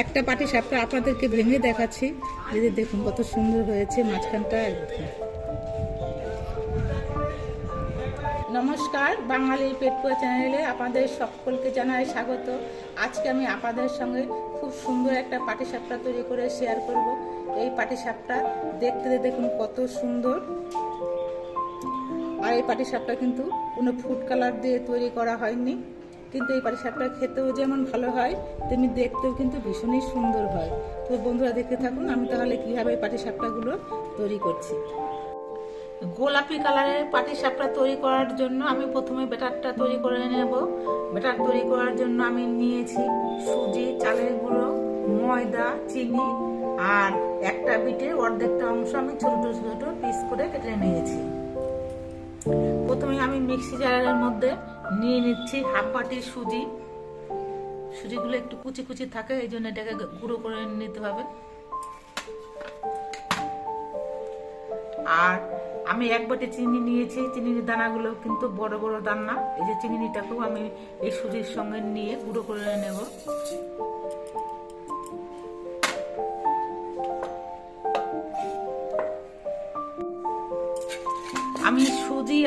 একটা পাটি সাপটা আপনাদেরকে ভেঙে দেখাচ্ছি। যদি দেখুন কত সুন্দর হয়েছে মাঝখানটা নমস্কার, বাঙালি পেটপুয়া চ্যানেলে আপনাদের সকলকে জানাই স্বাগত। আজকে আমি আপনাদের সঙ্গে খুব সুন্দর একটা পাটি সাপটা তৈরি করে শেয়ার করব। এই পাটি সাপটা দেখতে দেখুন কত সুন্দর। আর এই পাটি সাপটা কিন্তু কোনো ফুড কালার দিয়ে তৈরি করা হয়নি। কিন্তু এই পাটি সাপটা খেতেও যেমন ভালো হয়, তেমনি দেখতেও কিন্তু ভীষণই সুন্দর হয়। তো বন্ধুরা দেখতে থাকুন, আমি তাহলে কীভাবে এই পাটি সাপটাগুলো তৈরি করছি। গোলাপি কালারের পাটি সাপটা তৈরি করার জন্য আমি প্রথমে ব্যাটারটা তৈরি করে নেব। ব্যাটার তৈরি করার জন্য আমি নিয়েছি সুজি, চালের গুঁড়ো, ময়দা, চিনি আর একটা বিটের অর্ধেকটা অংশ আমি ছোট ছোট পিস করে কেটে নিয়েছি। প্রথমে আমি মিক্সি জারের মধ্যে নিয়ে নিচ্ছি, হাফ বাটি সুজি। সুজিগুলো একটু কুচি কুচি থাকে, এই জন্য এটাকে গুঁড়ো করে নিতে হবে। আর আমি এক বাটি চিনি নিয়েছি, চিনির দানাগুলো কিন্তু বড় বড় দানা। এই যে চিনিটাকেও আমি এই সুজির সঙ্গে নিয়ে গুঁড়ো করে নেব।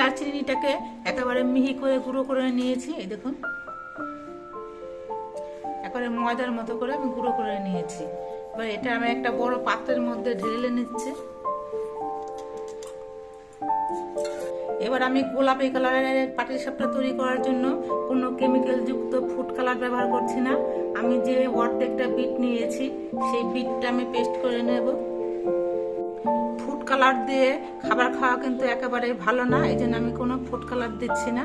আর চিনিটাকে একেবারে মিহি করে গুঁড়ো করে নিয়েছি, এই দেখুন। একেবারে ময়দার মতো করে আমি গুঁড়ো করে নিয়েছি। এবার এটা আমি একটা বড় পাত্রের মধ্যে ঢেলে নিচ্ছি। এবার আমি গোলাপি কালারের পাটির সাপটা তৈরি করার জন্য কোনো কেমিক্যাল যুক্ত ফুড কালার ব্যবহার করছি না। আমি যে অর্ধেকটা বিট নিয়েছি, সেই বিটটা আমি পেস্ট করে নেব। ফুড কালার দিয়ে খাবার খাওয়া কিন্তু একেবারে ভালো না, এই জন্য আমি কোনো ফুড কালার দিচ্ছি না।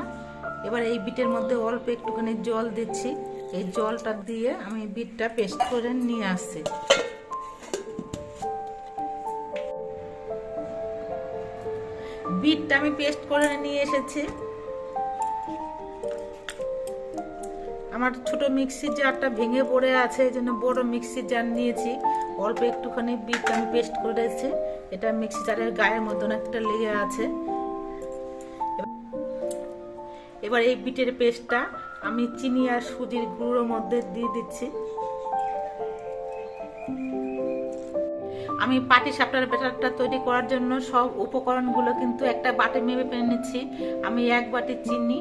এবার এই বিটের মধ্যে অল্প একটুখানি জল দিচ্ছি। এই জলটা দিয়ে আমি বিটটা পেস্ট করে নিয়ে আসছি। বিটটা আমি পেস্ট করে নিয়ে এসেছি। আমার ছোট মিক্সির জারটা ভেঙে পড়ে আছে, এই জন্য বড় মিক্সির জার নিয়েছি। অল্প একটুখানি বিট আমি পেস্ট করেছি এটা মিক্সি জারের গায়ের মতন একটা লেগে আছে। এবার এই বিটের পেস্টটা আমি চিনি আর সুজির গুঁড়োর মধ্যে দিয়ে দিচ্ছি। আমি পাটি সাপটার ব্যাটারটা তৈরি করার জন্য সব উপকরণগুলো কিন্তু একটা বাটি মেপে নিচ্ছি। আমি এক বাটি চিনি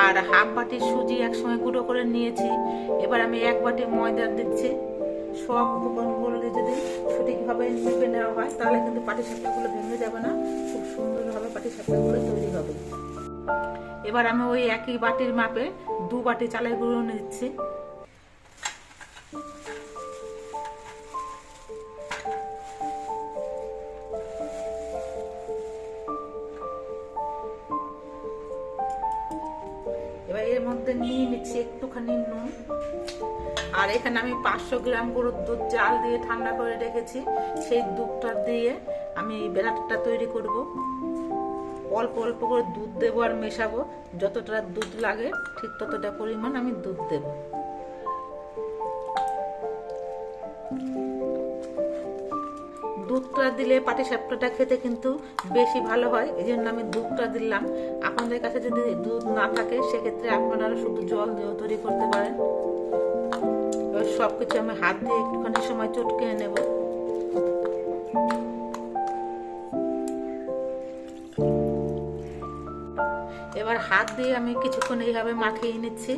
আর হাফ বাটি সুজি একসঙ্গে গুঁড়ো করে নিয়েছি। এবার আমি এক বাটি ময়দা দিচ্ছি। সব উপকরণগুলো যদি সঠিকভাবে মেপে নেওয়া হয়, তাহলে কিন্তু পাটি সাপটাগুলো ভেঙে যাবে না। খুব সুন্দরভাবে পাটি সাপটাগুলো তৈরি হবে। এবার আমি ওই একই বাটির মাপে দু বাটি চালের গুঁড়ো নিচ্ছি। এবার এর মধ্যে নিয়ে নিচ্ছি একটুখানি নুন। আর এখানে আমি পাঁচশো গ্রাম গরুর দুধ জাল দিয়ে ঠান্ডা করে রেখেছি। সেই দুধটা দিয়ে আমি এই তৈরি করব। অল্প অল্প করে দুধ দেবো আর মেশাবো। যতটা দুধ লাগে, ঠিক ততটা পরিমাণ আমি দুধ দেব। দুধটা দিলে পাটি সাপটাটা খেতে কিন্তু বেশি ভালো হয় এই জন্য আমি দুধটা দিলাম। আপনাদের কাছে যদি দুধ না থাকে, সেক্ষেত্রে আপনারা শুধু জল দিয়েও তৈরি করতে পারেন। সব কিছু আমি হাত দিয়ে একটুখানি সময় চটকে নেব। এবার হাত দিয়ে আমি কিছুক্ষণ এইভাবে মাখিয়ে নিচ্ছি।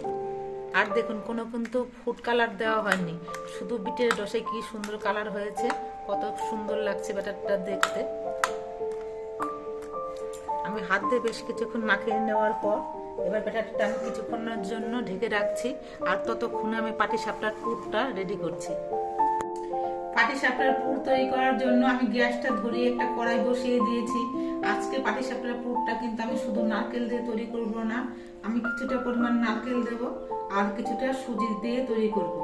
আর দেখুন, কোনো কিন্তু ফুড কালার দেওয়া হয়নি। শুধু বিটের রসে কি সুন্দর কালার হয়েছে, কত সুন্দর লাগছে ব্যাটারটা দেখতে। আমি হাত দিয়ে বেশ কিছুক্ষণ মাখিয়ে নেওয়ার পর এবার ব্যাটারটা আমি কিছুক্ষণের জন্য ঢেকে রাখছি। আর ততক্ষণে আমি পাটি সাপটার পুরটা রেডি করছি। পাটি সাপটার পুর তৈরি করার জন্য আমি গ্যাসটা ধরিয়ে একটা কড়াই বসিয়ে দিয়েছি। আজকে পাটি সাপটার পুরটা কিন্তু আমি শুধু নারকেল দিয়ে তৈরি করব না, আমি কিছুটা পরিমাণ নারকেল দেব আর কিছুটা সুজি দিয়ে তৈরি করব।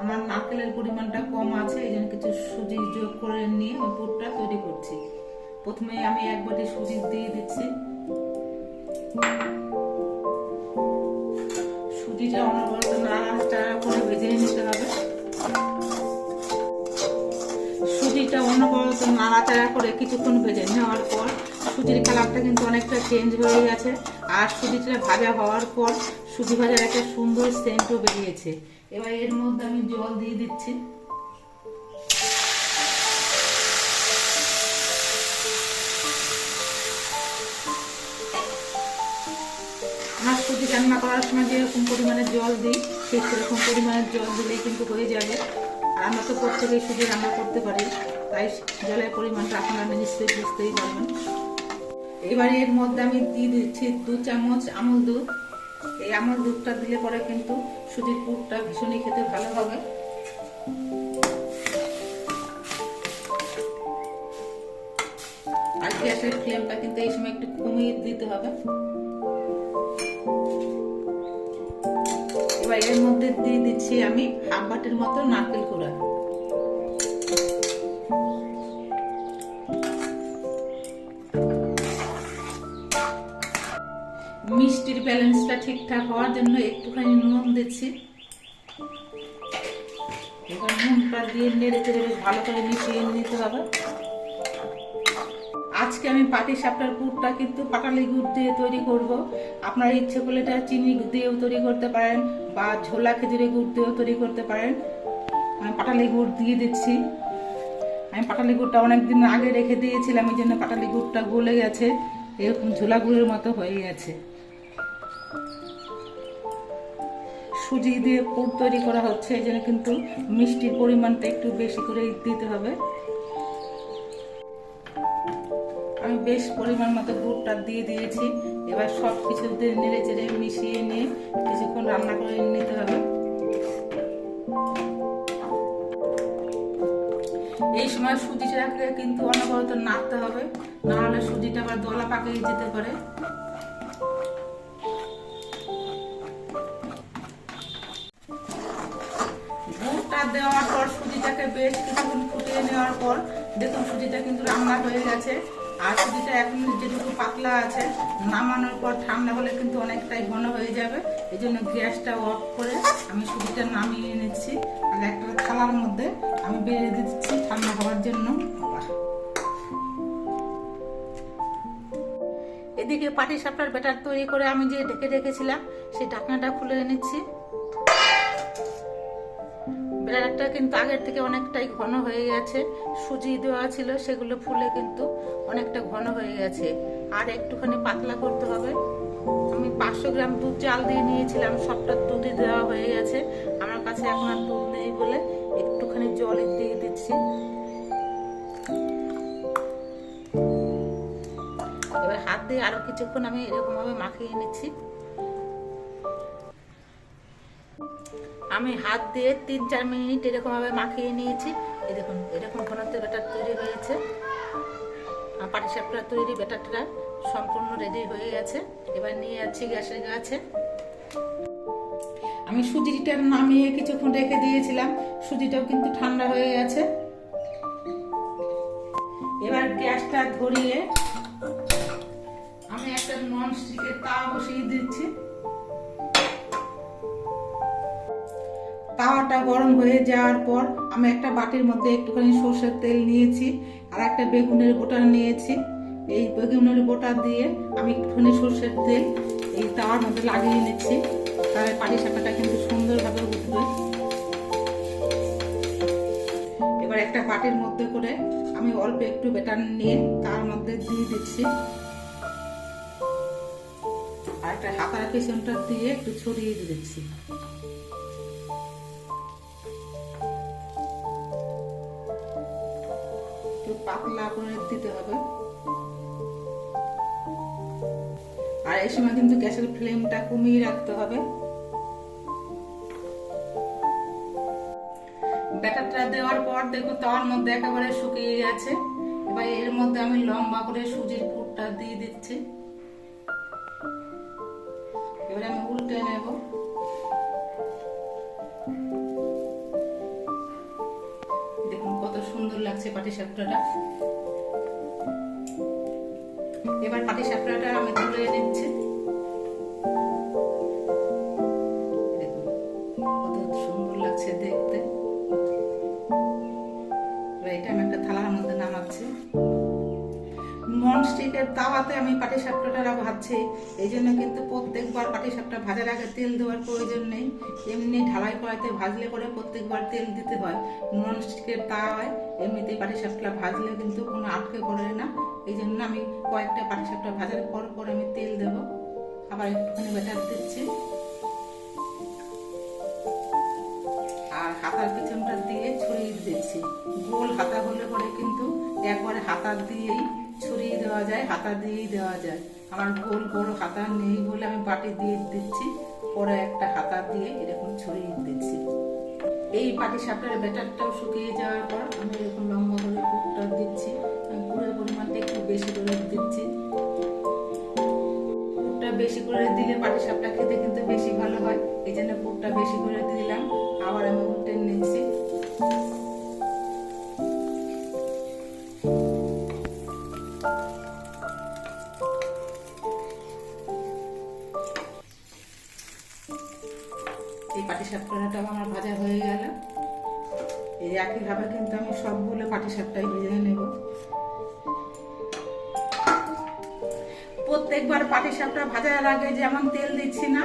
আমার নারকেলের পরিমাণটা কম আছে, এই জন্য কিছু সুজি যোগ করে নিয়ে আমি পুরটা তৈরি করছি। প্রথমে আমি এক বাটি সুজি দিয়ে দিচ্ছি। নাড়াচাড়া করে কিছুক্ষণ ভেজে নেওয়ার পর সুজির কালারটা কিন্তু অনেকটা চেঞ্জ হয়ে গেছে। আর সুজিটা ভাজা হওয়ার পর সুজি ভাজার একটা সুন্দর সেন্টও বেরিয়েছে। এবার এর মধ্যে আমি জল দিয়ে দিচ্ছি। আমার সুজি রান্না করার সময় যেরকম পরিমাণে জল দিই, ঠিক সেরকম পরিমাণের জল দিলেই কিন্তু হয়ে যাবে। আর আমরা তো প্রত্যেকেই সুজি রান্না করতে পারি। তাই জলের পরিমাণটা আপনারা নিশ্চয়ই বুঝতেই পারবেন। এবারে এর মধ্যে আমি দিয়ে দিচ্ছি দু চামচ আমুল দুধ। এই আমুল দুধটা দিলে পরে কিন্তু সুজির পুরটা ভীষণই খেতে ভালো হবে। আর গ্যাসের ফ্লেমটা কিন্তু এই সময় একটু কমিয়ে দিতে হবে। এবার এর মধ্যে দিয়ে দিচ্ছি আমি হাফ বাটির মতো নারকেল কুড়া। মিষ্টির ব্যালেন্সটা ঠিকঠাক হওয়ার জন্য একটুখানি নুন দিচ্ছি। এবার নুনটা দিয়ে নেড়ে চেড়ে বেশ ভালো করে মিশিয়ে নিতে হবে। আজকে আমি পাটি সাপটার পুরটা কিন্তু পাটালি গুড় দিয়ে তৈরি করব। আপনার ইচ্ছে করলে এটা চিনি দিয়েও তৈরি করতে পারেন বা ঝোলা খেজুরি গুড় দিয়েও তৈরি করতে পারেন। আমি পাটালি গুড় দিয়ে দিচ্ছি। আমি পাটালি গুড়টা অনেকদিন আগে রেখে দিয়েছিলাম, এই জন্য পাটালি গুড়টা গলে গেছে। এরকম ঝোলা গুড়ের মতো হয়ে গেছে। সুজি দিয়ে পুর তৈরি করা হচ্ছে, এই জন্য কিন্তু মিষ্টির পরিমাণটা একটু বেশি করে দিতে হবে। আমি বেশ পরিমাণ মতো গুড়টা দিয়ে দিয়েছি। এবার সব কিছু নেড়ে চেড়ে মিশিয়ে নিয়ে কিছুক্ষণ রান্না করে নিতে হবে। এই সময় সুজিটাকে কিন্তু অনবরত নাড়তে হবে। না হলে সুজিটা আবার দলা পাকিয়ে যেতে পারে। পর দেখুন সুজিটা কিন্তু রান্না হয়ে গেছে। আর সুজিটা এখন যেটুকু পাতলা আছে, নামানোর পর ঠান্ডা হলে কিন্তু অনেকটাই ঘন হয়ে যাবে। এই জন্য গ্যাসটা অফ করে আমি সুজিটা নামিয়ে নিচ্ছি আর একটা থালার মধ্যে আমি বেড়ে দিচ্ছি ঠান্ডা হওয়ার জন্য। এদিকে পাটি সাপটার ব্যাটার তৈরি করে আমি যে ঢেকে রেখেছিলাম, সেই ঢাকনাটা খুলে নিচ্ছি ব্যাটারটা কিন্তু আগের থেকে অনেকটাই ঘন হয়ে গেছে। সুজি দেওয়া ছিল, সেগুলো ফুলে কিন্তু অনেকটা ঘন হয়ে গেছে। আর একটুখানি পাতলা করতে হবে। আমি পাঁচশো গ্রাম দুধ চাল দিয়ে নিয়েছিলাম, সবটা দুধই দেওয়া হয়ে গেছে। আমার কাছে এখন আর দুধ নেই বলে একটুখানি জল দিয়ে দিচ্ছি। এবার হাত দিয়ে আরও কিছুক্ষণ আমি এরকমভাবে মাখিয়ে নিচ্ছি। আমি হাত দিয়ে তিন, চার মিনিট এরকমভাবে মাখিয়ে নিয়েছি। এই দেখুন, এরকম ঘনত্ব ব্যাটার তৈরি হয়েছে। আর পাটিসাপটা তৈরি ব্যাটারটা সম্পূর্ণ রেডি হয়ে গেছে। এবার নিয়ে যাচ্ছি গ্যাসের কাছে আমি সুজিটা নামিয়ে কিছুক্ষণ রেখে দিয়েছিলাম। সুজিটাও কিন্তু ঠান্ডা হয়ে গেছে। এবার গ্যাসটা ধরিয়ে আমি একটা নন স্টিকের তাওয়া বসিয়ে দিচ্ছি। তাওয়াটা গরম হয়ে যাওয়ার পর আমি একটা বাটির মধ্যে একটুখানি সর্ষের তেল নিয়েছি আর একটা বেগুনের বোটা নিয়েছি। এই বেগুনের বোটা দিয়ে আমি একটুখানি সর্ষের তেল এই তাওয়ার মধ্যে লাগিয়ে নিচ্ছি। তাহলে পাটি সাপটাটা কিন্তু সুন্দরভাবে উঠবে। এবার একটা বাটির মধ্যে করে আমি অল্প একটু বেটার নিয়ে তার মধ্যে দিয়ে দিচ্ছি। আর একটা হাতার পেছনটা দিয়ে একটু ছড়িয়ে দিচ্ছি। একটু পাতলা দিতে হবে। আর এই সময় কিন্তু গ্যাসের ফ্লেমটা কমিয়ে রাখতে হবে। ব্যাটারটা দেওয়ার পর দেখো তাওয়ার মধ্যে একেবারে শুকিয়ে গেছে। এবার এর মধ্যে আমি লম্বা করে সুজির পুরটা দিয়ে দিচ্ছি। এবারে আমি উল্টে নেব। লাগছে পাটি সাপটাটা এবার পাটি সাপটাটা আমি তুলে নিচ্ছি। সুন্দর লাগছে দেখতে। এটা আমি একটা থালার মধ্যে নামাচ্ছি। নন স্টিকের তাওয়াতে আমি পাটি সাপটাটা ভাজছি এই জন্য কিন্তু প্রত্যেকবার পাটি সাপটা ভাজার আগে তেল দেওয়ার প্রয়োজন নেই। এমনি ঢালাই কড়াইতে ভাজলে করে প্রত্যেকবার তেল দিতে হয়। নন স্টিকের তাওয়ায় এমনিতেই পাটি সাপটা ভাজলে কিন্তু কোনো আটকে পড়ে না। এই জন্য আমি কয়েকটা পাটি সাপটা ভাজার পর পর আমি তেল দেবো। আবার একটুখানি ব্যাটার দিচ্ছি। আর হাতার পিছনটা দিয়ে ছড়িয়ে দিচ্ছি। গোল হাতা হলে পরে কিন্তু একবারে হাতা দিয়েই ছড়িয়ে দেওয়া যায়, হাতা দিয়েই দেওয়া যায়। আমার গোল বড় হাতা নেই বলে আমি বাটি দিয়ে দিচ্ছি। পরে একটা হাতা দিয়ে এরকম ছড়িয়ে দিচ্ছি। এই পাটি সাপটার ব্যাটারটাও শুকিয়ে যাওয়ার পর আমি এরকম লম্বা করে পুরটা দিচ্ছি। পুরের পরিমাণটা একটু বেশি করে দিচ্ছি। পুরটা বেশি করে দিলে পাটি সাপটা খেতে কিন্তু বেশি ভালো হয়। এই জন্য কুকটা বেশি করে দিলাম। আবার আমি উল্টে নিচ্ছি। পাটি সাপটাটা আমার ভাজা হয়ে গেল। এই একইভাবে কিন্তু আমি সবগুলো পাটি সাপটাই ভেজে নেব। প্রত্যেকবার পাটি সাপটা ভাজার আগে যেমন তেল দিচ্ছি না,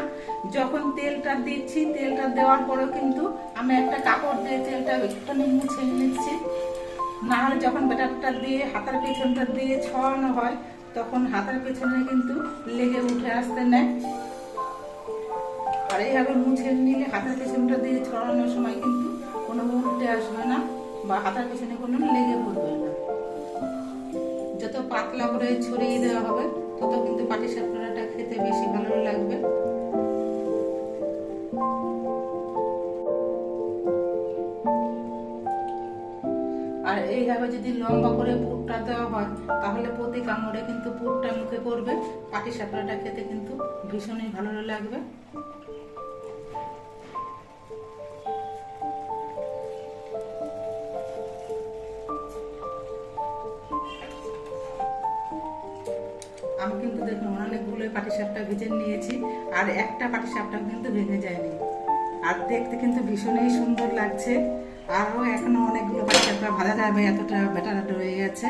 যখন তেলটা দিচ্ছি, তেলটা দেওয়ার পরেও কিন্তু আমি একটা কাপড় দিয়ে তেলটা একটুখানি মুছে নিচ্ছি। না হলে যখন ব্যাটারটা দিয়ে, হাতার পেছনটা দিয়ে ছড়ানো হয়, তখন হাতার পেছনে কিন্তু লেগে উঠে আসতে নেয়। আর এইভাবে মুছে নিলে হাতের পেছনটা দিয়ে ছড়ানোর সময় কিন্তু কোনো উল্টে আসবে না বা হাতের পেছনে কোনো লেগে পড়বে না। যত পাতলা করে ছড়িয়ে দেওয়া হবে, তত কিন্তু পাটি সাপটাটা খেতে বেশি ভালো লাগবে। আর এইভাবে যদি লম্বা করে পুরটা দেওয়া হয়, তাহলে প্রতি কামড়ে কিন্তু পুরটা মুখে পড়বে। পাটি সাপটাটা খেতে কিন্তু ভীষণই ভালো লাগবে। ভেজে নিয়েছি। আর একটা পাটি সাপটা কিন্তু ভেঙে যায়নি। আর দেখতে কিন্তু ভীষণই সুন্দর লাগছে। আরও এখনও অনেকগুলো পাটি সাপটা ভাজা যাবে, এতটা বেটার রয়ে গেছে।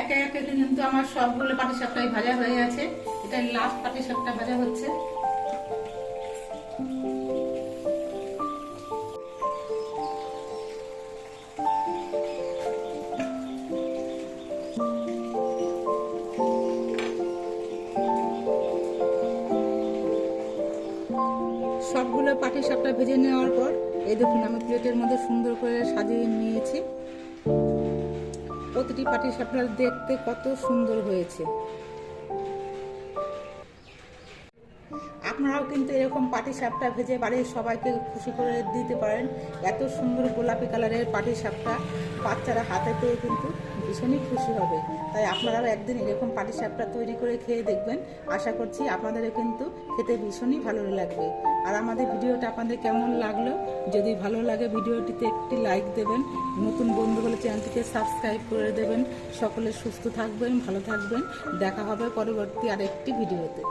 একে একে কিন্তু আমার সবগুলো পাটি সাপটাই ভাজা হয়ে গেছে। এটা লাস্ট পাটি সাপটা ভাজা হচ্ছে। সবগুলো পাটি সাপটা ভেজে নেওয়ার পর এই দেখুন আমি প্লেটের মধ্যে সুন্দর করে সাজিয়ে নিয়েছি। প্রতিটি পাটি সাপটা দেখতে কত সুন্দর হয়েছে। আপনারাও কিন্তু এরকম পাটি সাপটা ভেজে বাড়ির সবাইকে খুশি করে দিতে পারেন। এত সুন্দর গোলাপি কালারের পাটি সাপটা বাচ্চারা হাতে পেয়ে কিন্তু ভীষণই খুশি হবে। তাই আপনারাও একদিন এরকম পাটি শাকটা তৈরি করে খেয়ে দেখবেন। আশা করছি আপনাদেরও কিন্তু খেতে ভীষণই ভালো লাগবে। আর আমাদের ভিডিওটা আপনাদের কেমন লাগল? যদি ভালো লাগে ভিডিওটিতে একটি লাইক দেবেন, নতুন বন্ধু হলে চ্যানেলটিকে সাবস্ক্রাইব করে দেবেন। সকলে সুস্থ থাকবেন, ভালো থাকবেন। দেখা হবে পরবর্তী আরেকটি ভিডিওতে।